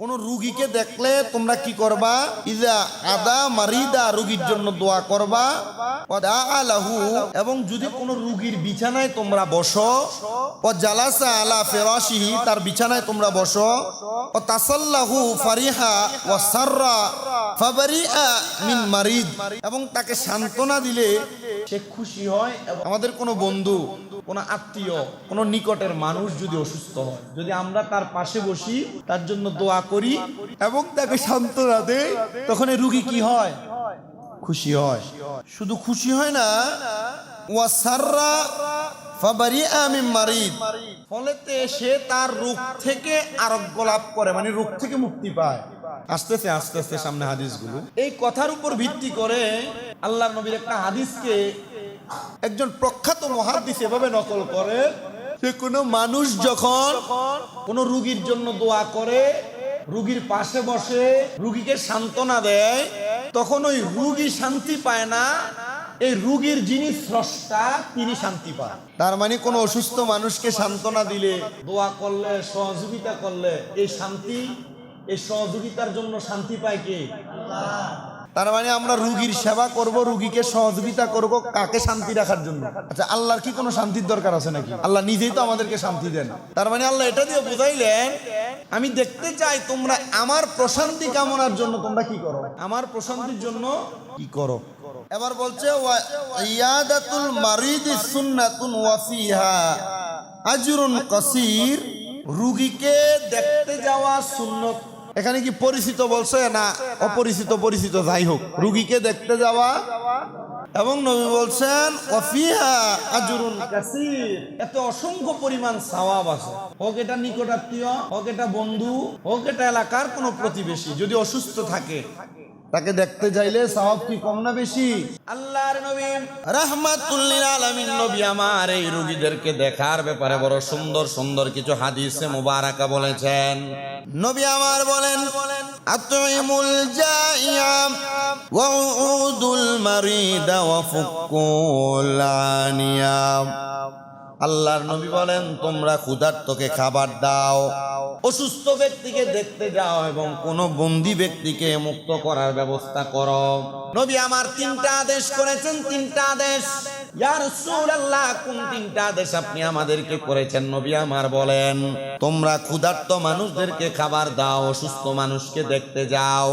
কোন রুগীকে দেখলে তোমরা কি করবা? ইজা আদা মারিদা রুগীর জন্য দোয়া করবা। আলাহু, এবং যদি কোনো রুগীর বিছানায় তোমরা বসো জালাসা আলা ফেরাশিহি, তার বিছানায় তোমরা বসো ও তাসাল্লাহু ফারিহা ও সাররা ফাবারিআ মিন মারিদ, এবং তাকে সান্ত্বনা দিলে সে খুশি হয় আমাদের কোনো বন্ধু, কোনো আত্মীয়, কোনো নিকটের মানুষ যদি অসুস্থ হয়, যদি আমরা তার পাশে বসি, তার জন্য দোয়া করি এবং তাকে সান্ত্বনা দেই, তখন এই রুগী কি হয়? খুশি হয়। শুধু খুশি হয় না ওয়াসাররা ফলেতে সে তার রোগ থেকে আরোগ্য লাভ করে মানে রোগ থেকে মুক্তি পায়। আস্তেছে আস্তে আস্তে সামনে হাদিসগুলো। এই কথার উপর ভিত্তি করে আল্লাহ নবীর একটা হাদিসকে একজন প্রখ্যাত মহাদিস এভাবে নকল করে যে কোনো মানুষ যখন কোনো রুগীর জন্য দোয়া করে রুগীর পাশে বসে রুগীকে সান্ত্বনা দেয় তখন ওই রুগী শান্তি পায় না। এই রুগীর যিনি স্রষ্টা তিনি শান্তি পান। তার মানে কোনো অসুস্থ মানুষকে সান্ত্বনা দিলে দোয়া করলে সহযোগিতা করলে এই শান্তি এই সহযোগিতার জন্য শান্তি পায় কে? তার মানে আমরা রুগীর সেবা করব, রুগীকে সহযোগিতা করব কাকে শান্তি রাখার জন্য? আচ্ছা আল্লাহর কি কোনো শান্তির দরকার আছে নাকি? আল্লাহ নিজেই তো আমাদেরকে শান্তি দেন। তার মানে আল্লাহ এটা দিয়ে বুঝাইলেন, আমি দেখতে চাই তোমরা আমার প্রশান্তি কামনার জন্য তোমরা কি করো? আমার প্রশান্তির জন্য কি করো? এবার বলছে ইয়াদাতুল মারিদি সুন্নাতুন ওয়াফিহা আজরুন কাসির। রুগীকে দেখতে যাওয়া সুন্নত এখানে কি পরিচিত বলছে না অপরিচিত, পরিচিত? যাই হোক, রুগীকে দেখতে যাওয়া এবং নবী বলছেন, অফিহা আজরুন কাসির। এত অসংখ্য পরিমাণ সওয়াব আছে। হোক এটা নিকটাত্মীয়, হোক এটা বন্ধু, হোক এটা এলাকার কোনো প্রতিবেশী, যদি অসুস্থ থাকে। তাকে দেখতে যাইলে সওয়াব কি কম না বেশি? আল্লাহর নবী। রাহমাতুল্লিল আলামিন নবী আমার এই রোগীদেরকে দেখার ব্যাপারে বড় সুন্দর সুন্দর কিছু হাদিসে মুবারাকা বলেছেন। নবী আমার বলেন আতইমুল জাইয়াম ওয়াউদুল মারিদা ওয়া ফুকুল আনিয়াম আল্লাহর নবী বলেন, তোমরা ক্ষুধার্তকে খাবার দাও, অসুস্থ ব্যক্তিকে দেখতে যাও এবং কোন বন্দি ব্যক্তিকে মুক্ত করার ব্যবস্থা করো। নবী আমার তিনটা আদেশ করেছেন, তিনটা আদেশ। কোন তিনটা আদেশ আপনি আমাদেরকে করেছেন? নবী আমার বলেন, তোমরা ক্ষুধার্ত মানুষদেরকে খাবার দাও, অসুস্থ মানুষকে দেখতে যাও।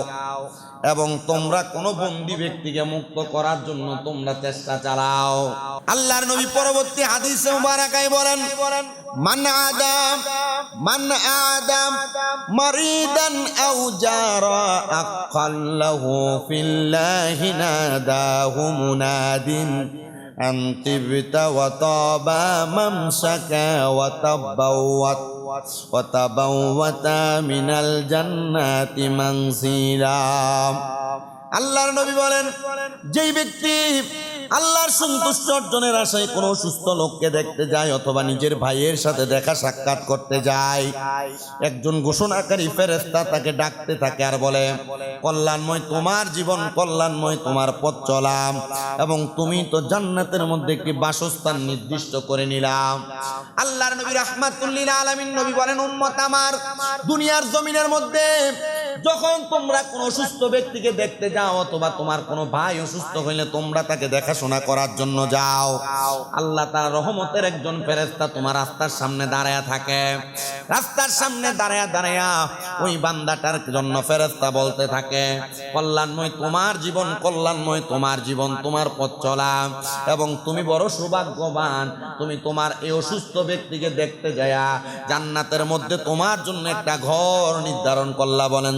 এবং তোমরা কোন বন্দি ব্যক্তিকে মুক্ত করার জন্য তোমরা চেষ্টা চালাও আল্লাহর নবী পরবর্তী হাদিসে মুবারাকায় বলেন মান আদাম মান আদাম মারিদান আও জারা আকাল্লাহু ফিল্লাহি নাদাহু মুনাদিন أن طبت وطاب ممسك وتبوت وتبوت من الجنة منزلا আল্লাহর নবী বলেন, যেই ব্যক্তি আল্লাহর সন্তুষ্ট অর্জনের আশায় কোনো সুস্থ লোককে দেখতে যায় অথবা নিজের ভাইয়ের সাথে দেখা সাক্ষাৎ করতে যায়, একজন ঘোষণাকারী ফেরেস্তা তাকে ডাকতে থাকে আর বলে, কল্যাণময় তোমার জীবন, কল্যাণময় তোমার পথ চলাম এবং তুমি তো জান্নাতের মধ্যে একটি বাসস্থান নির্দিষ্ট করে নিলাম। আল্লাহর নবী রাহমাতুল্লিল আলামিন নবী বলেন, উম্মত আমার, দুনিয়ার জমিনের মধ্যে যখন তোমরা কোনো অসুস্থ ব্যক্তিকে দেখতে যাও অথবা তোমার কোনো ভাই অসুস্থ হইলে তোমরা তাকে দেখাশোনা করার জন্য যাও। আল্লাহ তার রহমতের একজন ফেরেস্তা তোমার রাস্তার সামনে দাঁড়ায়া থাকে। রাস্তার সামনে দাঁড়ায়া দাঁড়ায়া ওই বান্দাটার জন্য ফেরেস্তা বলতে থাকে, কল্যাণময় তোমার জীবন, কল্যাণময় তোমার জীবন, তোমার পথ চলা। এবং তুমি বড় সৌভাগ্যবান, তুমি তোমার এই অসুস্থ ব্যক্তিকে দেখতে যায়া জান্নাতের মধ্যে তোমার জন্য একটা ঘর নির্ধারণ করলা, বলেন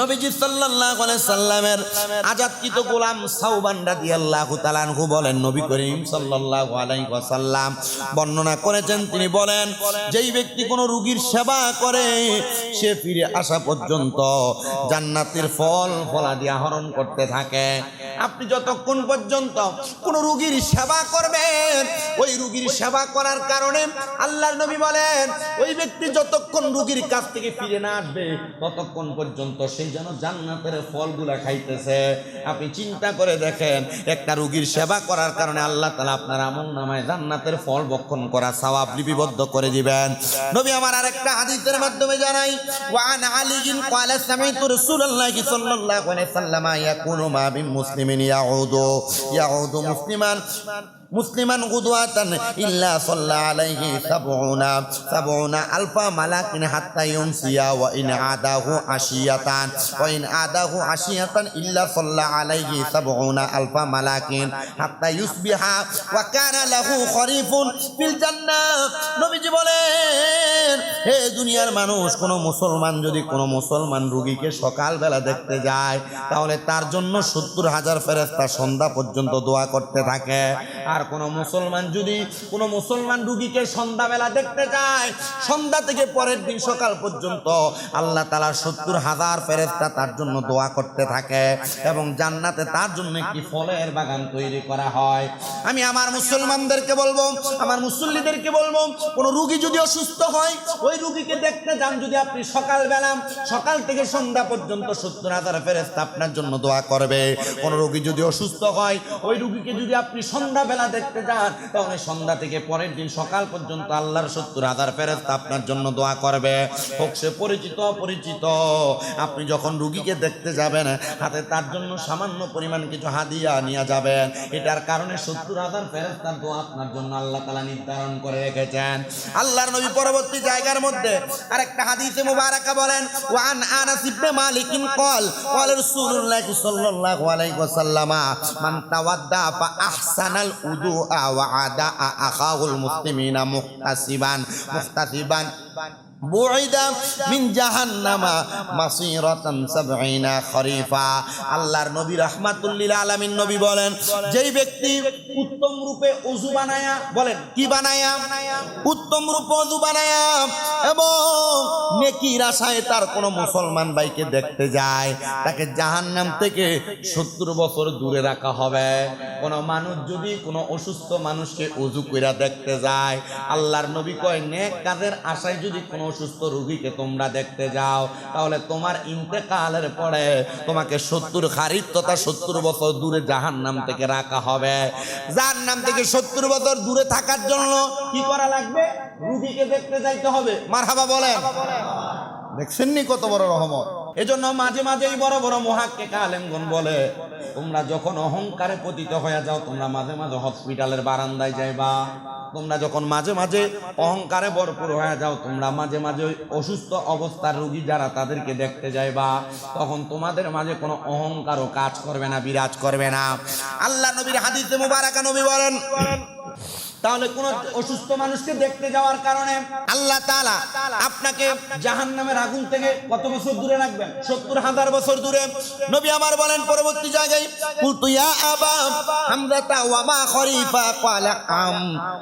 নবীজি সাল্লাল্লাহু আলাইহি সাল্লামের আজাদকৃত গোলাম সাউবান রাদিয়াল্লাহু তাআলা আনহু বলেন, নবী করিম সাল্লাল্লাহু আলাইহি ওয়াসাল্লাম বর্ণনা করেছেন, তিনি বলেন, যেই ব্যক্তি কোনো রোগীর সেবা করে, সে ফিরে আসা পর্যন্ত জান্নাতের ফল ফলাদি আহরণ করতে থাকে। আপনি যতক্ষণ পর্যন্ত কোন রুগীর সেবা করবেন, ওই রুগীর সেবা করার কারণে আল্লাহর নবী বলেন, ওই ব্যক্তি যতক্ষণ রুগীর কাছ থেকে ফিরে না আসবে, ততক্ষণ পর্যন্ত সেই যেন জান্নাতের ফলগুলা খাইতেছে। আপনি চিন্তা করে দেখেন, একটা রুগীর সেবা করার কারণে আল্লাহ তালা আপনার আমল নামায় জান্নাতের ফল বক্ষণ করা, সওয়াব লিপিবদ্ধ করে দিবেন। নবী আমার আরেকটা হাদিসের মাধ্যমে জানাই, ওয়ান আলিজিন ক্বালা সাল্লাল্লাহু আলাইহি সাল্লাম ইয়াকুনু মা মুসলিমিন ইয়াউদু। ইয়াউদু মুসলিমান মুসলিমান গুদওয়াতান ইল্লা সাল্লা আলাইহি সাবউনা সাবউনা আলফা মালাকিন হাত্তা ইউমসিয়া ওয়া ইন আদাহু আশিয়াতান, ওয়া ইন আদাহু আশিয়াতান ইল্লা সাল্লা আলাইহি সাবউনা আলফা মালাকিন হাত্তা ইউসবিহা, ওয়া কানা লাহু খরিফুন ফিল জান্নাহ। নবীজি বলেন, হে দুনিয়ার মানুষ, কোন মুসলমান যদি কোন মুসলমান রুগীকে সকালবেলা দেখতে যায়, তাহলে তার জন্য সত্তর হাজার ফেরেস্তা সন্ধ্যা পর্যন্ত দোয়া করতে থাকে। আর কোন মুসলমান যদি কোন মুসলমান রুগীকে সন্ধ্যাবেলা দেখতে যায়, সন্ধ্যা থেকে পরের দিন সকাল পর্যন্ত আল্লাহ তালা সত্তর হাজার ফেরেস্তা তার জন্য দোয়া করতে থাকে এবং জান্নাতে তার জন্য একটি ফলের বাগান তৈরি করা হয়। আমি আমার মুসলমানদেরকে বলব, আমার মুসল্লিদেরকে বলব, কোন রুগী যদি অসুস্থ হয়, ওই রুগীকে দেখতে যান যদি আপনি সকালবেলা, সকাল থেকে সন্ধ্যা পর্যন্ত সত্তর হাজার ফেরেস্তা আপনার জন্য দোয়া করবে। কোন রুগী যদি অসুস্থ হয়, ওই রুগীকে যদি আপনি সন্ধ্যাবেলা সন্ধ্যা দেখতে যান। তাহলে সন্ধ্যা থেকে পরের দিন সকাল পর্যন্ত আল্লাহর সত্তর হাজার ফেরত আপনার জন্য দোয়া করবে। হোক সে পরিচিত, অপরিচিত। আপনি যখন রুগীকে দেখতে যাবেন, হাতে তার জন্য সামান্য পরিমাণ কিছু হাদিয়া নিয়ে যাবেন। এটার কারণে সত্তর হাজার তার দোয়া আপনার জন্য আল্লাহ তালা নির্ধারণ করে রেখেছেন। আল্লাহর নবী পরবর্তী জায়গার মধ্যে আরেকটা হাদিসে মুবারাকা বলেন, ওয়ান আনাস ইবনে মালিক কল কল রাসূলুল্লাহ সাল্লাল্লাহু আলাইহি ওয়াসাল্লামা, মান তাওয়াদ্দা ফা আহসানাল الوضوء وعدا أخاه المسلمين محتسبا محتسبا বুইদা মিন জাহান্নামা মাসিরাতান সাবঈনা খরিফা। আল্লাহর নবী রাহমাতুল্লিল আলামিন নবী বলেন, যেই ব্যক্তি উত্তম রূপে ওযু বানায়া, বলেন, কি বানায়া? উত্তম রূপে ওযু বানায়া এবং নেকির আশায় তার কোনো মুসলমান ভাইকে দেখতে যায়, তাকে জাহান্নাম থেকে সত্তর বছর দূরে রাখা হবে। কোনো মানুষ যদি কোনো অসুস্থ মানুষকে উজু কইরা দেখতে যায়, আল্লাহর নবী কয়, নেক কাজের আশায় যদি কোনো অসুস্থ রুগীকে তোমরা দেখতে যাও। তাহলে তোমার ইন্তেকালের পরে তোমাকে সত্তর খারিদ তথা সত্তর বছর দূরে জাহান নাম থেকে রাখা হবে। যার নাম থেকে সত্তর বছর দূরে থাকার জন্য কি করা লাগবে? রুগীকে দেখতে যাইতে হবে। মার হাবা বলেন। দেখছেননি কত বড় রহমত? এজন্য মাঝে মাঝে এই বড় বড় মহাক্কে কালেমগন বলে, তোমরা যখন অহংকারে পতিত হয়ে যাও, তোমরা মাঝে মাঝে হসপিটালের বারান্দায় যাইবা। তোমরা যখন মাঝে মাঝে অহংকারে ভরপুর হয়ে যাও, তোমরা মাঝে মাঝে অসুস্থ অবস্থার রুগী যারা তাদেরকে দেখতে যাইবা, তখন তোমাদের মাঝে কোনো অহংকারও কাজ করবে না, বিরাজ করবে না। আল্লাহ নবীর হাদিসে মুবারাকা নবী বলেন তাহলে কোন অসুস্থ মানুষকে দেখতে যাওয়ার কারণে আল্লাহ তাআলা আপনাকে জাহান্নামের আগুন থেকে কত বছর দূরে রাখবেন? সত্তর হাজার বছর দূরে। নবী আমার বলেন পরবর্তী জায়গায় কুলতু আবা হামজাতা ওয়া মা খরিফা ক্বালা আম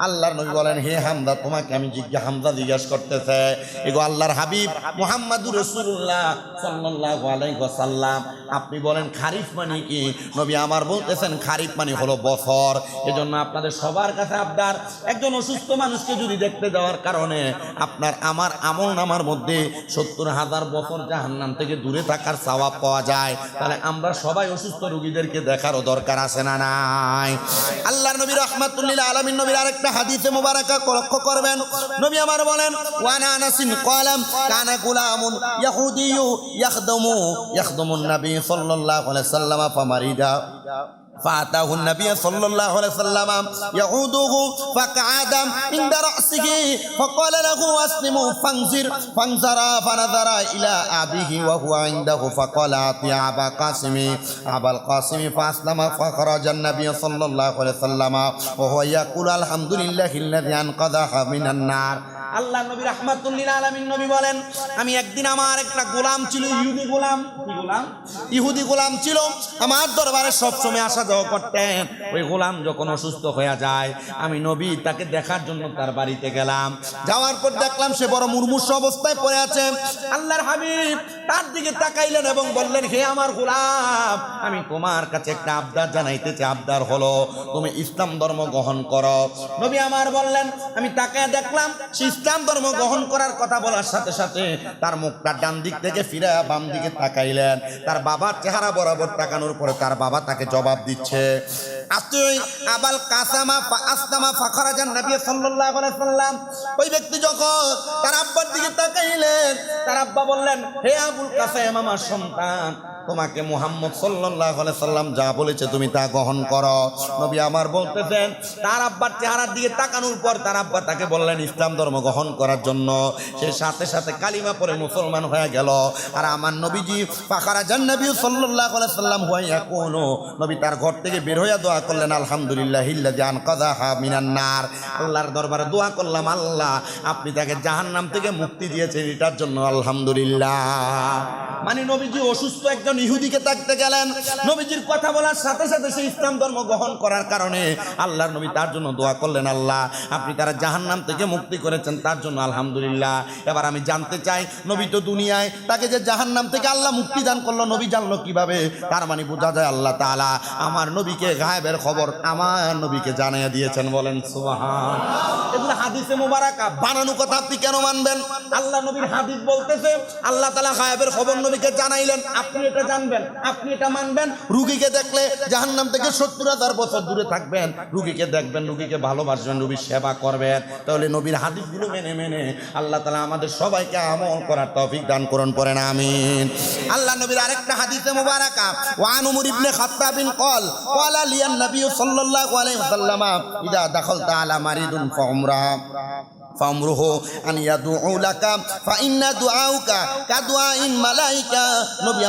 আল্লাহর নবী বলেন হে হামজা তোমাকে আমি জিজ্ঞাসা হামজা জিজ্ঞাসা করতেছে। এগো আল্লাহর হাবিব মুহাম্মাদুর রাসূলুল্লাহ সাল্লাল্লাহু আলাইহি ওয়াসাল্লাম আপনি বলেন খারিফ মানে কি? নবী আমার বলতেছেন খারিফ মানে হলো বছর। এজন্য আপনাদের সবার কাছে আবদার একজন অসুস্থ মানুষকে যদি দেখতে যাওয়ার কারণে আপনার আমার আমল নামার মধ্যে সত্তর হাজার বছর জাহান্নাম থেকে দূরে থাকার সওয়াব পাওয়া যায়, তাহলে আমরা সবাই অসুস্থ রোগীদেরকে দেখারও দরকার আছে না নাই? আল্লাহর নবী রহমাতুল্লিল আলামিন নবীর আরেকটা হাদিসে মুবারাকা লক্ষ্য করবেন। নবী আমার বলেন, ওয়ানা আনাসিন কলাম কানা গুলামুন ইয়াহুদিয়ু ইয়াখদমু, ইয়াখদমুন নবী সাল্লাল্লাহু আলাইহি সাল্লাম ফামারিদা فأتاه النبي صلى الله عليه وسلم يعوده فقعد عند رأسه فقال له أسلم فانظر فانظر فنظر إلى أبيه وهو عنده فقال أعطي أبا قاسم أبا القاسم فأسلم فخرج النبي صلى الله عليه وسلم وهو يقول الحمد لله الذي أنقذها من النار আল্লাহ নবী রহমাতুল্লিল আলমিন নবী বলেন, আমি একদিন আমার একটা গোলাম ছিল, ইহুদি গোলাম। গোলাম? ইহুদি গোলাম ছিল। আমার দরবারে সবসময় আসা যাওয়া করতেন। ওই গোলাম যখন অসুস্থ হয়ে যায়, আমি নবী তাকে দেখার জন্য তার বাড়িতে গেলাম। যাওয়ার পর দেখলাম সে বড় মুরমুষ অবস্থায় পড়ে আছে। আল্লাহর হাবিব তার দিকে তাকাইলেন এবং বললেন, হে আমার গোলাম, আমি তোমার কাছে একটা আবদার জানাইতেছি আবদার হলো, তুমি ইসলাম ধর্ম গ্রহণ করো। নবী আমার বললেন, আমি তাকায় দেখলাম, সে ইসলাম ধর্ম গ্রহণ করার কথা বলার সাথে সাথে তার মুখটা ডান দিক থেকে ফিরে বাম দিকে তাকাইলেন। তার বাবার চেহারা বরাবর তাকানোর পরে তার বাবা তাকে জবাব দিচ্ছে আবাল কাসামা ওই ব্যক্তি যখন তার আব্বার দিকে তাকাইলেন, তার আব্বা বললেন, হে আবুল কাসেম, আমার সন্তান তোমাকে মুহাম্মদ আলাইহি সাল্লাম যা বলেছে তুমি তা গ্রহণ করো। নবী আমার বলতেছেন, তার আব্বার চেহারার দিকে তাকানোর পর তার আব্বা তাকে বললেন, ইসলাম ধর্ম গ্রহণ করার জন্য সে সাথে সাথে কালিমা পরে মুসলমান হয়ে গেল। আর আমার নবীজি পাখারা জান নবী আলাইহি সাল্লাম হইয়া কোনো নবী তার ঘর থেকে বের হইয়া দোয়া করলেন, আলহামদুলিল্লাহ ইল্লাযী আনকাযাহা মিনান নার। আল্লাহর দরবারে দোয়া করলাম, আল্লাহ, আপনি তাকে জাহান্নাম থেকে মুক্তি দিয়েছেন, এটার জন্য আলহামদুলিল্লাহ। মানে নবীজি অসুস্থ একজন ইহুদিকে থাকতে গেলেন। নবীজির কথা বলার সাথে সাথে সে ইসলাম ধর্ম গ্রহণ করার কারণে আল্লাহর নবী তার জন্য দোয়া করলেন, আল্লাহ, আপনি তারা জাহান্নাম থেকে মুক্তি করেছেন, তার জন্য আলহামদুলিল্লাহ। এবার আমি জানতে চাই, নবী তো দুনিয়ায়, তাকে যে জাহান্নাম থেকে আল্লাহ মুক্তি দান করল, নবী জানলো কীভাবে? তার মানে বোঝা যায় আল্লাহ তাআলা আমার নবীকে গায়েবের খবর আমার নবীকে জানিয়ে দিয়েছেন, বলেন সুবহান এগুলো হাদিসে মোবারকা। বানানো কথা আপনি কেন মানবেন? আল্লাহ নবীর হাদিস বলতেছে, আল্লাহ তালা গায়েবের খবর নবীকে জানাইলেন, আপনি এটা জানবেন, আপনি এটা মানবেন। রুগীকে দেখলে জাহান্নাম থেকে সত্তর হাজার বছর দূরে থাকবেন। রুগীকে দেখবেন, রুগীকে ভালোবাসবেন, রুগীর সেবা করবেন। তাহলে নবীর হাদিসগুলো মেনে মেনে আল্লাহ তালা আমাদের সবাইকে আমল করার তৌফিক দান করুন, পড়েন, আমিন। আল্লাহ নবীর আরেকটা হাদিসে মুবারাকা ওয়ান উমর ইবনে খাত্তাব বিন কল ক্বালা লিয়ান নবী সাল্লাল্লাহু আলাইহি ওয়াসাল্লাম, ইদা দাখালতা আলা মারিদুন ফাউমরা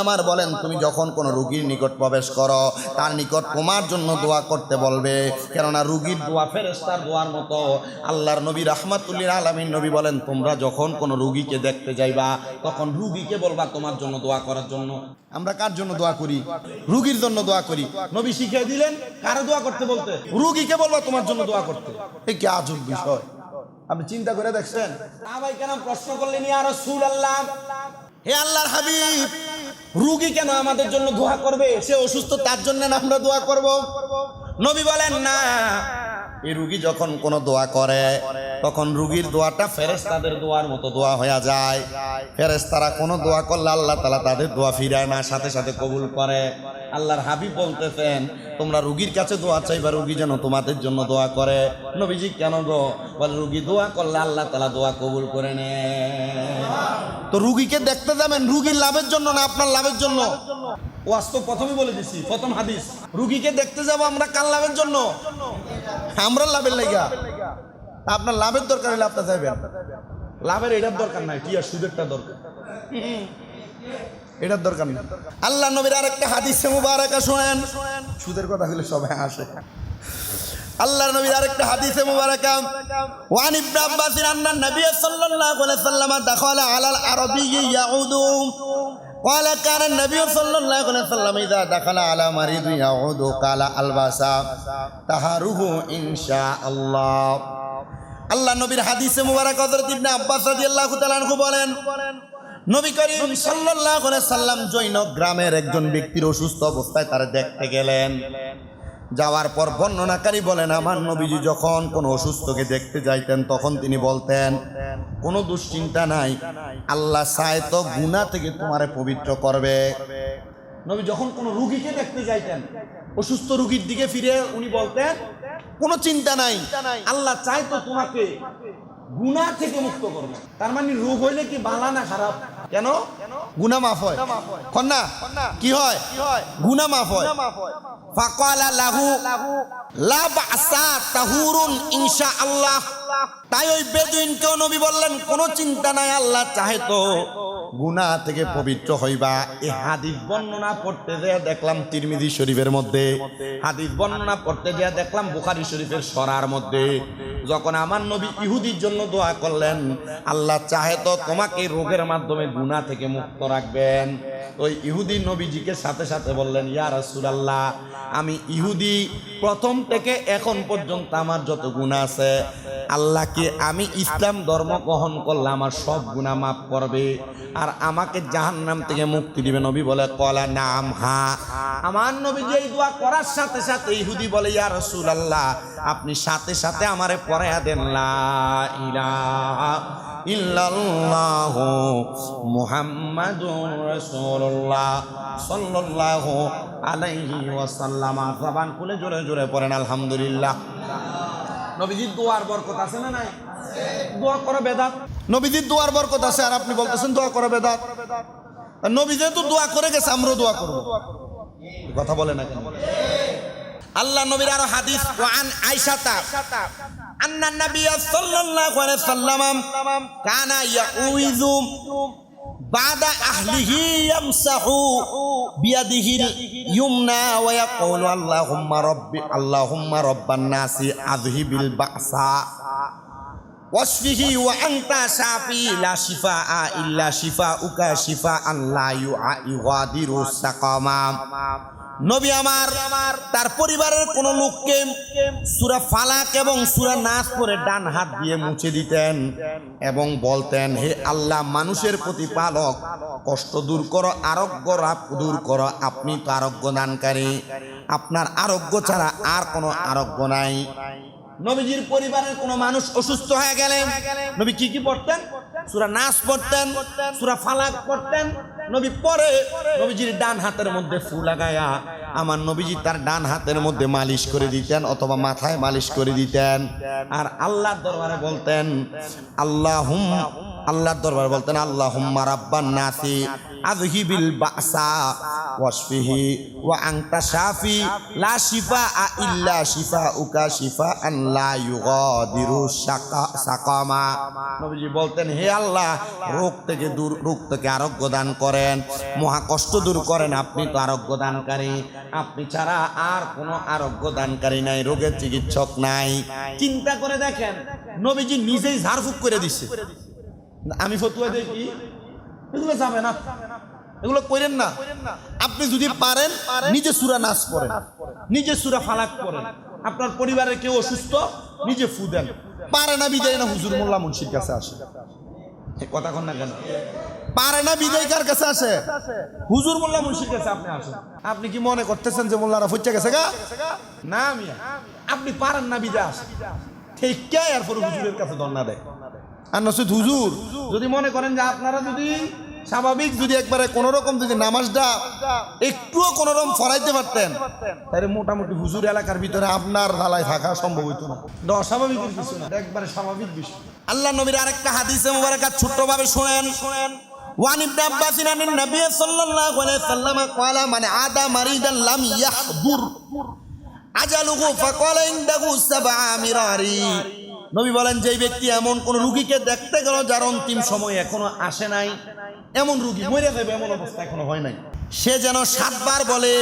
আমার বলেন, তুমি যখন কোনো রোগীর নিকট প্রবেশ করো, তার নিকট তোমার জন্য দোয়া করতে বলবে। কেননা রোগীর দোয়া ফেরেশতার দোয়ার মতো আল্লাহর নবী রাহমাতুল্লিল আলামিন নবী বলেন, তোমরা যখন কোনো রুগীকে দেখতে যাইবা, তখন রুগীকে বলবা তোমার জন্য দোয়া করার জন্য। আমরা কার জন্য দোয়া করি? রুগীর জন্য দোয়া করি। নবী শিখিয়ে দিলেন, কারও দোয়া করতে বলতে? রুগীকে বলবা তোমার জন্য দোয়া করতে। এই কি আজব বিষয়। আপনি চিন্তা করে দেখছেন? ভাই, কেন প্রশ্ন করলেন আর সুল আল্লাহ হে আল্লাহর হাবিব, রুগী কেন আমাদের জন্য দোয়া করবে? সে অসুস্থ, তার জন্য আমরা দোয়া করব? নবী বলেন, না। এই রুগী যখন কোনো দোয়া করে, তখন রুগীর দোয়াটা ফেরেশতাদের দোয়ার মতো দোয়া হয়ে যায়। ফেরেশতারা কোনো দোয়া করলে আল্লাহ তালা তাদের দোয়া ফিরায় না, সাথে সাথে কবুল করে। আল্লাহর হাবিব বলতেছেন, তোমরা রুগীর কাছে দোয়া চাইবা, রুগী যেন তোমাদের জন্য দোয়া করে। নবীজি, কেন গো? বলে, রুগী দোয়া করলে আল্লাহ তালা দোয়া কবুল করে নে তো রুগীকে দেখতে যাবেন, রুগীর লাভের জন্য না আপনার লাভের জন্য? ওয়াজ তো প্রথমে বলে দিছি, প্রথম হাদিস। রুগীকে দেখতে যাব আমরা কার লাভের জন্য? আমরা লাভের আপনার লাভের দরকার হলে আপনার লাভের এটার দরকার নাই, কি আর দরকার? এটার দরকার আল্লাহ নবীর আরেকটা হাদিসে মুবারাকা শুনেন। সুদের কথা হলে সবাই আসে আল্লাহর নবীর আরেকটা হাদিসে মুবারাকা। ওয়ান ইবনে আব্বাস আন্না নবী সাল্লাল্লাহু আলাইহি সাল্লাম দাখালা আলাল আরবি قال كان النبي صلى الله عليه وسلم إذا دخل على مريض يعود قال الباسا طهره إن شاء الله আল্লাহ নবীর হাদিসে মুবারক হযরত ইবনে আব্বাস রাদিয়াল্লাহু তাআলা আনহু বলেন নবী করিম সাল্লাল্লাহু আলাইহি সাল্লাম জৈনক গ্রামের একজন ব্যক্তির অসুস্থ অবস্থায় তারা দেখতে গেলেন যাওয়ার পর বর্ণনাকারী বলেন, আমার নবীজি যখন কোনো অসুস্থকে দেখতে যাইতেন, তখন তিনি বলতেন, কোনো দুশ্চিন্তা নাই, আল্লাহ চায় তো গুণা থেকে তোমারে পবিত্র করবে। নবী যখন কোনো রুগীকে দেখতে যাইতেন, অসুস্থ রুগীর দিকে ফিরে উনি বলতেন, কোনো চিন্তা নাই, আল্লাহ চায় তো তোমাকে গুনাহ থেকে মুক্ত করবে। তার মানে রোগ হইলে কি বালা না খারাপ? কেন? গুনা মাফ হয়। কন্যা কি হয়? গুনা মাফ হয়। ফাকালা লাহু লা বাসা তাহুরুন ইনশাআল্লাহ তাই ওই বেদুইনকেও নবী বললেন কোনো চিন্তা নাই আল্লাহ চাহে তো গুনাহ থেকে পবিত্র হইবা। এই হাদিস বর্ণনা পড়তে যেয়ে দেখলাম তিরমিজি শরীফের মধ্যে। হাদিস বর্ণনা পড়তে যেয়ে দেখলাম বুখারী শরীফের সরার মধ্যে। যখন আমার নবী ইহুদির জন্য দোয়া করলেন, আল্লাহ চাহে তো তোমাকে রোগের মাধ্যমে গুণা থেকে মুক্ত রাখবেন। ওই ইহুদি নবীজিকে সাথে সাথে বললেন, ইয়া রাসূলুল্লাহ, আমি ইহুদি প্রথম থেকে এখন পর্যন্ত আমার যত গুণা আছে, আল্লাহকে আমি ইসলাম ধর্ম গ্রহণ করলে আমার সব গুণা মাফ করবে। আর আমাকে জাহান্নাম থেকে মুক্তি দিবে নবী বলে, কলা নাম হা। আমার নবী যে দোয়া করার সাথে সাথে ইহুদি বলে, ইয়া রাসূলুল্লাহ, আপনি সাথে সাথে আমারে পড়ায়া দেন, লা ইলাহা ইল্লাল্লাহ মুহাম্মাদুর রাসূলুল্লাহ সাল্লাল্লাহু আলাইহি ওয়াসাল্লাম। জবান খুলে জোরে জোরে পড়েন আলহামদুলিল্লাহ। নবীজির দোয়ার বরকত আছে না নাই? দোয়া করা বেদাত। নবীজির দোয়ার বরকত আছে আর আপনি বলতেছেন দোয়া করা বেদাত। নবী যেহেতু দোয়া করে গেছে আমরাও দোয়া করব। কথা বলে না কেন? আল্লাহ নবীর আরও হাদিস ওয়ান আয়েশাতা। আন্না নবী সাল্লাল্লাহু আলাইহি সাল্লাম কানা ইয়াউযু বাদা আহলিহি ইয়ামসাহু বিয়াদিহি ইউমনা ওয়া ইয়াকুলু আল্লাহুম্মা রাব্বি, আল্লাহুম্মা রাব্বান নাসি আযহিবিল বাসা। ওয়াশফিহি ওয়া আনতা শাফি, লা শিফাআ ইল্লা শিফাউকা শিফাআন লা ইউআদিরু সাকামা। নবী আমার, তার পরিবারের কোন লোককে সুরা ফালাক এবং সুরা নাচ করে ডান হাত দিয়ে মুছে দিতেন এবং বলতেন, হে আল্লাহ, মানুষের প্রতিপালক, কষ্ট দূর করো, আরোগ্য রাপ দূর করো, আপনি তো আরোগ্য দানকারী আপনার আরোগ্য ছাড়া আর কোনো আরোগ্য নাই। নবীজির পরিবারের কোনো মানুষ অসুস্থ হয়ে গেলেন নবী কি কি পড়তেন? সুরা নাচ পড়তেন, সুরা ফালাক পড়তেন নবী পরে নবীজির ডান হাতের মধ্যে ফু লাগায়া আমার নবীজি তার ডান হাতের মধ্যে মালিশ করে দিতেন অথবা মাথায় মালিশ করে দিতেন। আর আল্লাহর দরবারে বলতেন আল্লাহ আল্লাহর দরবার বলতেন আল্লাহ হুম্মা রাব্বান নাসি। আযহিবিল বাসা ওয়াশফিহি ওয়া আনতা শাফি, লা শিফা ইল্লা শিফাউকা শিফাআন লা ইউগাদিরু শাকা, সাকামা। নবীজি বলতেন, হে আল্লাহ, রোগ থেকে দূর, রোগ থেকে আরোগ্য দান করেন। মহা কষ্ট দূর করেন, আপনি তো আরোগ্য দানকারী। আপনি ছাড়া আর কোনো আরোগ্য দানকারী নাই, রোগের চিকিৎসক নাই। চিন্তা করে দেখেন, নবীজি নিজেই ঝাড়ফুঁক করে দিচ্ছে আমি ফতুয়া দেখি এগুলো যাবে না। এগুলো করেন না। আপনি যদি পারেন নিজে সুরা নাচ করেন। নিজে সুরা ফালাক করেন। আপনার পরিবারের কেউ অসুস্থ নিজে ফু দেন। পারে না বিদায় না হুজুর মোল্লা মুন্সির কাছে আসে। কথা কন না কেন? পারে না বিদায় কার কাছে আসে? হুজুর মোল্লা মুন্সির কাছে আপনি আসেন। আপনি কি মনে করতেছেন যে মোল্লারা ফুচে গেছে গা? না মিয়া। আপনি পারেন না বিদায় আসেন ঠিক কে? এরপর হুজুরের কাছে দন্না দেয়। আর নসিদ হুজুর। যদি মনে করেন যে আপনারা যদি স্বাভাবিক যদি একবারে কোন রকম যদি নামাজটা একটুও কোন রকম ফরাইতে পারতেন তাহলে মোটামুটি হুজুর এলাকার ভিতরে আপনার ঢালাই থাকা সম্ভব হইতো না এটা অস্বাভাবিকের কিছু না এটা একবারে স্বাভাবিক বিষয় আল্লাহ নবীর আরেকটা হাদিসে মুবারকা ছোট্টভাবে শুনেন وعن ابن عباس عن النبي صلى الله عليه وسلم قال من عاد مريضا لم يحضر আজালুহু ফাকাল ইনদাহু সাবআ মিরারি নবী বলেন যে ব্যক্তি এমন কোন রুগীকে দেখতে গেল যার অন্তিম সময় এখনো আসে নাই এমন রুগী মরে যাবে এমন অবস্থা এখনও হয় নাই। সে যেন সাতবার বলে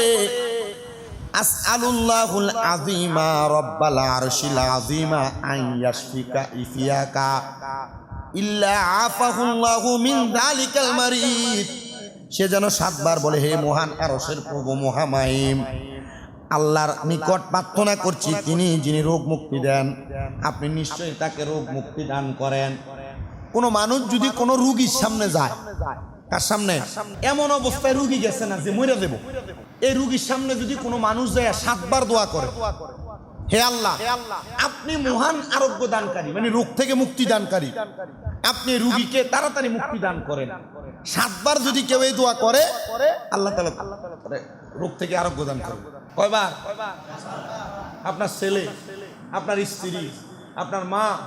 আসআলুল্লাহুল আযীমা রব্বাল আরশিল আযীমা আন ইয়াশফিকা ইফিয়াকা ইল্লা আফাহুল্লাহু মিন যালিকাল মারিদ। সে যেন সাতবার বলে হে মহান আরশের প্রভু মহামাইম আল্লাহর নিকট প্রার্থনা করছি তিনি যিনি রোগ মুক্তি দেন আপনি নিশ্চয়ই তাকে রোগ মুক্তি দান করেন। কোনো মানুষ যদি কোনো রুগীর সামনে যায়, কার সামনে? এমন অবস্থায় রুগী গেছে না যে মরে দেব। এই রুগীর সামনে যদি কোনো মানুষ যায়, সাতবার দোয়া করে। হে আল্লাহ, আপনি মহান আরোগ্য দানকারী মানে রোগ থেকে মুক্তি দানকারী। আপনি রুগীকে তাড়াতাড়ি মুক্তি দান করেন। সাতবার যদি কেউ এই দোয়া করে, আল্লাহ তালা রোগ থেকে আরোগ্য দান করবে কয়বার? আপনার ছেলে, আপনার স্ত্রী আপনার মা,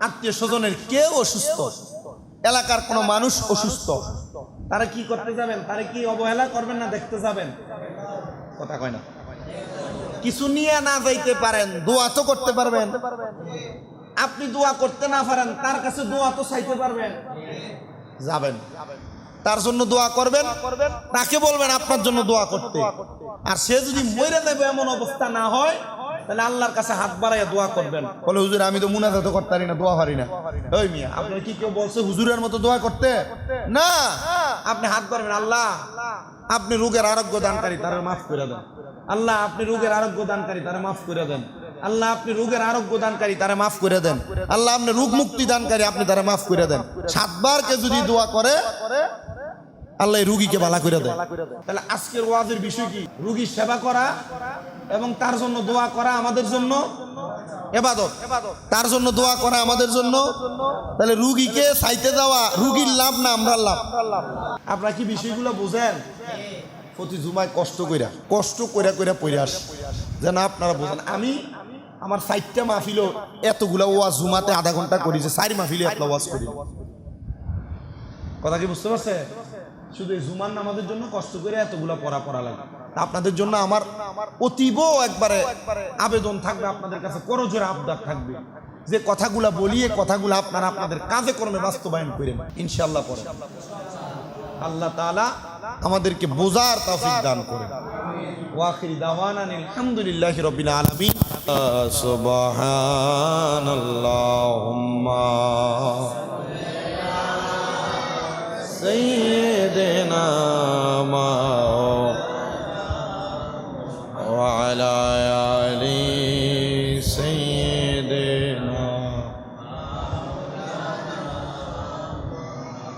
আত্মীয় স্বজনের কেউ অসুস্থ। এলাকার কোনো মানুষ অসুস্থ। তারা কি করতে যাবেন? তারা কি অবহেলা করবেন না দেখতে যাবেন? কথা কয় না। কিছু নিয়ে না যাইতে পারেন, দোয়া তো করতে পারবেন। আপনি দোয়া করতে না পারেন, তার কাছে দোয়া তো চাইতে পারবেন। যাবেন। তার জন্য দোয়া করবেন, তাকে বলবেন আপনার জন্য দোয়া করতে। আর সে যদি মরে দেবে এমন অবস্থা না হয় তাহলে আল্লাহর কাছে হাত বাড়াইয়া দোয়া করবেন। বলে হুজুর আমি তো মুনাজাত করতে পারি না দোয়া পারি না। ওই মিয়া আপনার কি কেউ বলছে হুজুরের মতো দোয়া করতে? না। আপনি হাত বাড়বেন আল্লাহ। আপনি রোগের আরোগ্য দানকারী তারা মাফ করে দেন। আল্লাহ আপনি রোগের আরোগ্য দানকারী তারা মাফ করে দেন। আল্লাহ আপনি রোগের আরোগ্য দানকারী তারা মাফ করে দেন। আল্লাহ আপনি রোগ মুক্তি দানকারী আপনি তারা মাফ করে দেন। সাতবার কে যদি দোয়া করে আল্লাহ রুগীকে ভালো করে দেয়। তাহলে আজকের ওয়াজের বিষয় কি? রুগীর সেবা করা এবং তার জন্য দোয়া করা আমাদের জন্য? এবাদত। তার জন্য দোয়া করা আমাদের জন্য? তাহলে রুগীকে চাইতে যাওয়া রুগীর লাভ না আমরা লাভ? আপনারা কি বিষয়গুলো বুঝেন? প্রতি জুমায় কষ্ট কইরা কষ্ট কইরা কইরা পড়ে আস। যেন আপনারা বুঝেন আমি আমার সাইটটা মাহফিলও এতগুলা ওয়াজ জুমাতে আধা ঘণ্টা করি যে চারি মাহফিলে ওয়াজ করি। কথা কি বুঝতে পারছে শুধু এই জুমার নামাজের জন্য কষ্ট করে এতগুলা পড়া পড়া লাগে। আপনাদের জন্য আমার অতীব একবারে আবেদন থাকবে, আপনাদের কাছে করজোরে আবদার থাকবে। যে কথাগুলা বলিয়ে কথাগুলো আপনারা আপনাদের কাজে কর্মে বাস্তবায়ন করেন ইনশাল্লাহ পরে। আল্লাহ তাআলা আমাদেরকে বোঝার তৌফিক দান করেন ওয়াখির দাওয়ানা আলহামদুলিল্লাহি রাব্বিল আলামিন। সুবহানাল্লাহুম্মা। سيدنا ما وعلى آل سيدنا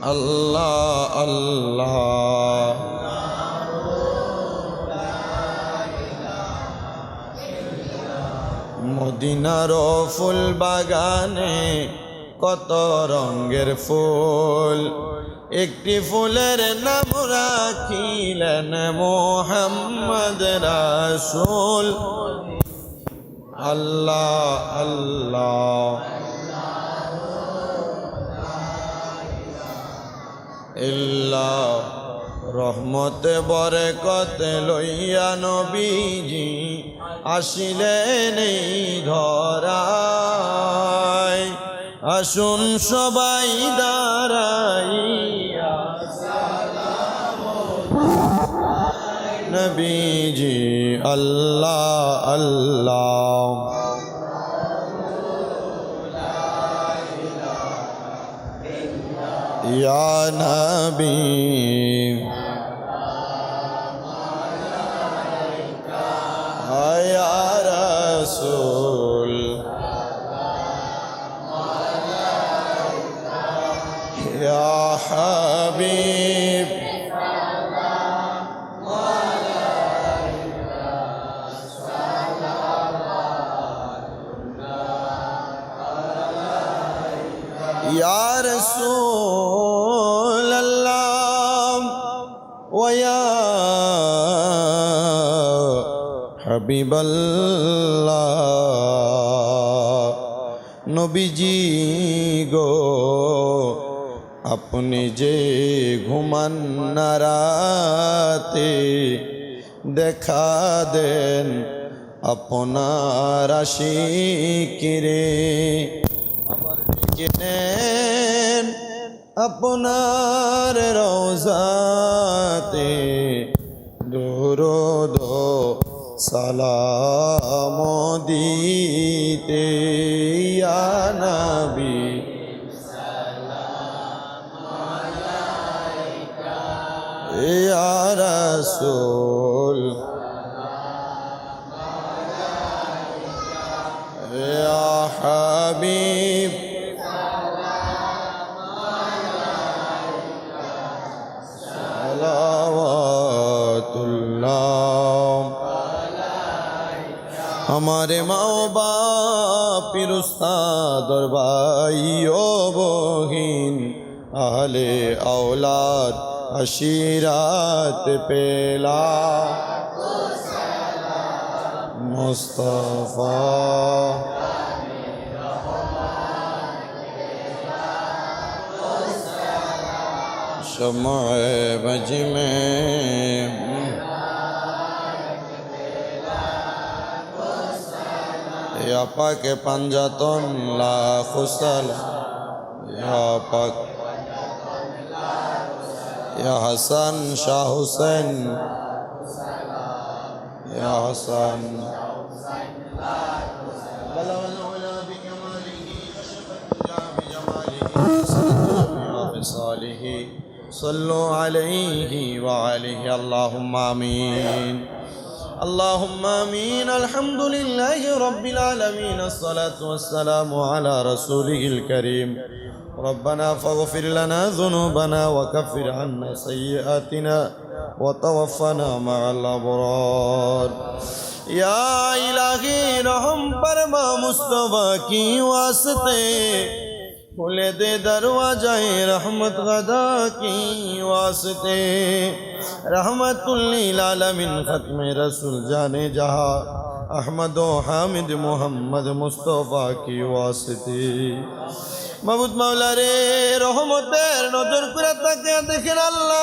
الله الله মদিনার ফুল বাগানে কত রঙের ফুল একটি ফুলের নাম রাখিলেন মোহাম্মদ রাসূল। আল্লাহ আল্লাহ। ইল্লাহ, রহমতে বরে কতে লইয়া নবীজি আসিলেন এই ধরায়। আসুন সবাই দাঁড়াইয়া নবীজি আল্লাহ আল্লাহ। ইয়া নবী। يا رسول الله ويا حبيب الله নবীজি গো আপনি যে ঘুমান না রাতে দেখা দেন আপনার আশিকিরে আপনার রোজাতে দুরোদ সালাম দিতে নবী। ইয়া রাসূল। আমার মাও বাপিরুস্তা দরবাই ও বহিন আহলে আওলাদ আশিরাত পেলা। মুস্তফা। شمع بجمع یا پاک پنجاتن لا خسل یا پاک یا حسن شاہ حسین یا حسن صلوا عليه وعليه اللهم امين اللهم امين الحمد لله رب العالمين الصلاه والسلام على رسوله الكريم ربنا فاغفر لنا ذنوبنا وكفر عنا سيئاتنا وتوفنا مع الابرار یا الہی رحم پر ما مصطفیٰ کی واسطے کھلے دے دروازہ رحمت غدا کی واسطے رحمت للعالمین ختم رسول جانے جہاں احمد و حامد محمد مصطفیٰ کی واسطے মাবুদ মাওলা রে রহমতের নজর করে তাকে দেখেন আল্লাহ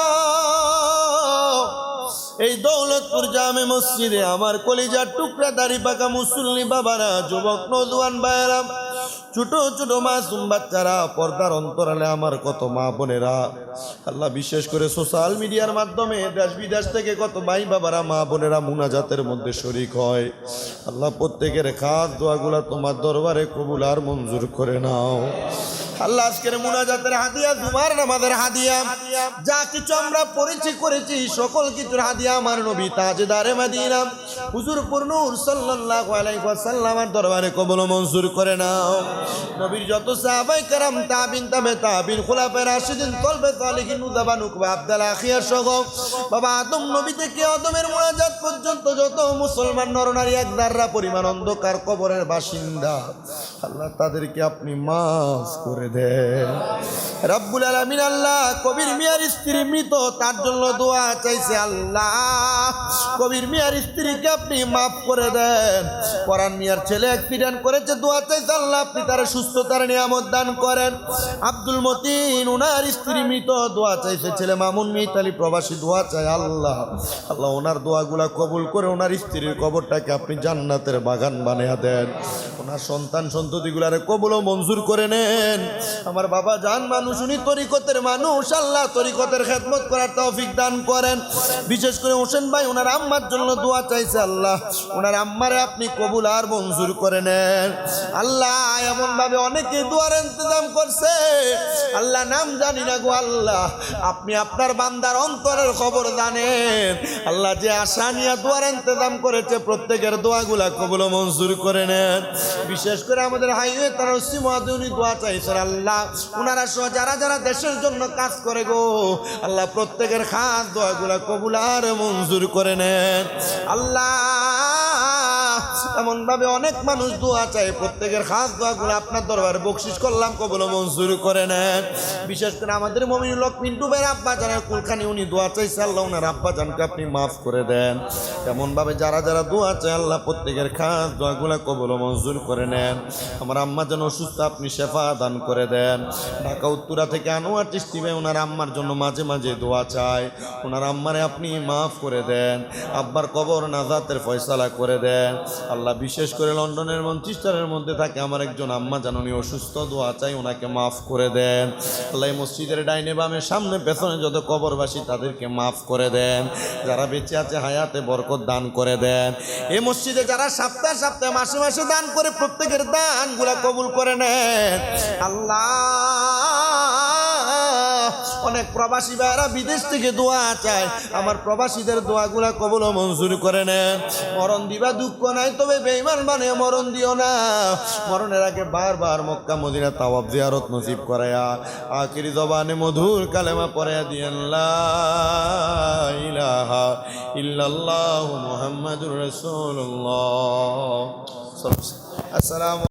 এই দৌলতপুর জামে মসজিদে আমার কলিজার টুকরা দাড়ি পাকা মুসল্লি বাবারা যুবক নদুয়ান বায়রাম ছোট ছোট মাসুম বাচ্চারা পর্দার অন্তরালে আমার কত মা বোনেরা। আল্লাহ বিশেষ করে সোশ্যাল মিডিয়ার মাধ্যমে দেশ বিদেশ থেকে কত ভাই বাবারা, মা বোনেরা মুনাজাতের মধ্যে শরিক হয়। আল্লাহ প্রত্যেকের খাস দোয়াগুলা তোমার দরবারে কবুল আর মঞ্জুর করে নাও। আল্লাহ আজকের মুনাজাতের হাদিয়া তোমার নামাজের হাদিয়া। যা কিছু আমরা পড়েছি, করেছি, সকল কিছুর হাদিয়া আমার নবী তাজদারে মাদিনা। হুজুর পূর্ণুর সাল্লাল্লাহু আলাইহি ওয়াসাল্লামের দরবারে কবুল মঞ্জুর করে নাও। নবীর যত সাহাবাই কারাম, তাবিন, তাবে তাবিন, খোলাফে রাশিদিন কলবে তালিহিন উদাবান উকবা, আব্দাল আখিয়ার সহ। বাবা আদম নবী থেকে আদমের মোনাজাত পর্যন্ত যত মুসলমান নরনারী এক দাররা পরিমাণ অন্ধকার কবরের বাসিন্দা। আল্লাহ তাদেরকে আপনি মাফ করে দেন। রাব্বুল আলামিন আল্লাহ কবির মিয়ার স্ত্রী মৃত, তার জন্য দোয়া চাইছে আল্লাহ। কবির মিয়ার স্ত্রীকে আপনি মাফ করে দেন। পরান মিয়ার ছেলে অ্যাক্সিডেন্ট করেছে, দোয়া চাইছে আল্লাহ, আপনি তার সুস্থতার নিয়ামত দান করেন। আব্দুল মতিন ওনার স্ত্রী মৃত, দোয়া চাইছে ছেলে মামুন মিতালি প্রবাসী, দোয়া চাই আল্লাহ। আল্লাহ ওনার দোয়াগুলা কবুল করে ওনার স্ত্রীর কবরটাকে আপনি জান্নাতের বাগান বানিয়ে দেন। ওনার সন্তান সন্ততিগুলারে কবুল ও মঞ্জুর করে নেন। আমার বাবা জান মানুষ, উনি তরিকতের মানুষ। আল্লাহ তরিকতের খেদমত করার তৌফিক দান করেন। বিশেষ করে হোসেন ভাই, ওনার আম্মার জন্য দোয়া চাইছে আল্লাহ। ওনার আম্মারে আপনি কবুল আর মঞ্জুর করে নেন। আল্লাহ এমন ভাবে অনেকে দোয়ার ইন্তজাম করছে। আল্লাহ নাম জানি না গো আল্লাহ, আপনি আপনার বান্দার অন্তরের খবর জানেন। আল্লাহ যে আশা নিয়ে দোয়ার ইন্তজাম করেছে, প্রত্যেকের দোয়াগুলা কবুল মঞ্জুর করে নেন। বিশেষ করে আমাদের হাইওয়ে তার সীমাতে উনি দোয়া চাইছেন আল্লাহ। ওনারা সহ যারা যারা দেশের জন্য কাজ করে গো, আল্লাহ প্রত্যেকের খাস দোয়াগুলা কবুল আর মঞ্জুর করে নেন। আল্লাহ এমন ভাবে অনেক মানুষ দোয়া চায়, প্রত্যেকের খাস দোয়াগুলো আপনার দরবারে বকশিস করলাম, কবল মঞ্জুর করে নেন। বিশেষ করে আমাদের মমিনুল হক পিন্টু ভাইয়ের আব্বা জানের কুলখানি, উনি দোয়া চাইছে, আল্লাহ ওনার আব্বা জানকে আপনি মাফ করে দেন। এমন ভাবে যারা যারা দোয়া চায়, আল্লাহ প্রত্যেকের খাস দোয়াগুলো কবল মঞ্জুর করে নেন। আমার আম্মা যেন অসুস্থ আপনি শেফা দান করে দেন। ঢাকা, উত্তরা থেকে আনোয়ার চিস্তি ভাই ওনার আম্মার জন্য মাঝে মাঝে দোয়া চায়। ওনার আম্মারে আপনি মাফ করে দেন। আব্বার কবর নাজাতের ফয়সালা করে দেন। আল্লাহ বিশেষ করে লন্ডনের মঞ্চিস্টারের মধ্যে থাকে। আমার একজন আম্মা জাননি অসুস্থ, দোয়া চাই ওনাকে মাফ করে দেন। আল্লাহ মসজিদের ডাইনে বামে সামনে পেছনে যত কবরবাসী তাদেরকে মাফ করে দেন। যারা বেঁচে আছে হায়াতে বরকত দান করে দেন। এই মসজিদে যারা সপ্তাহে সপ্তাহে, মাসে মাসে দান করে প্রত্যেকের দানগুলা কবুল করে নেন। আল্লাহ অনেক প্রবাসী ভাইরা বিদেশ থেকে দোয়া চায়। আমার প্রবাসীদের দোয়াগুলা কবল মঞ্জুর করে নেন। মরণ দিবা দুঃখ নাই, তবে বেইমান মানে মরণ দিও না। মরণের আগে বারবার মক্কা, মদিনা তাওয়াব জিয়ারত নসিব করায়া আখিরি জবানে মধুর কালেমা পড়ায়া দিয়েন ইলাহা ইল্লাল্লাহু মুহাম্মাদুর রাসূলুল্লাহ। আসসালামু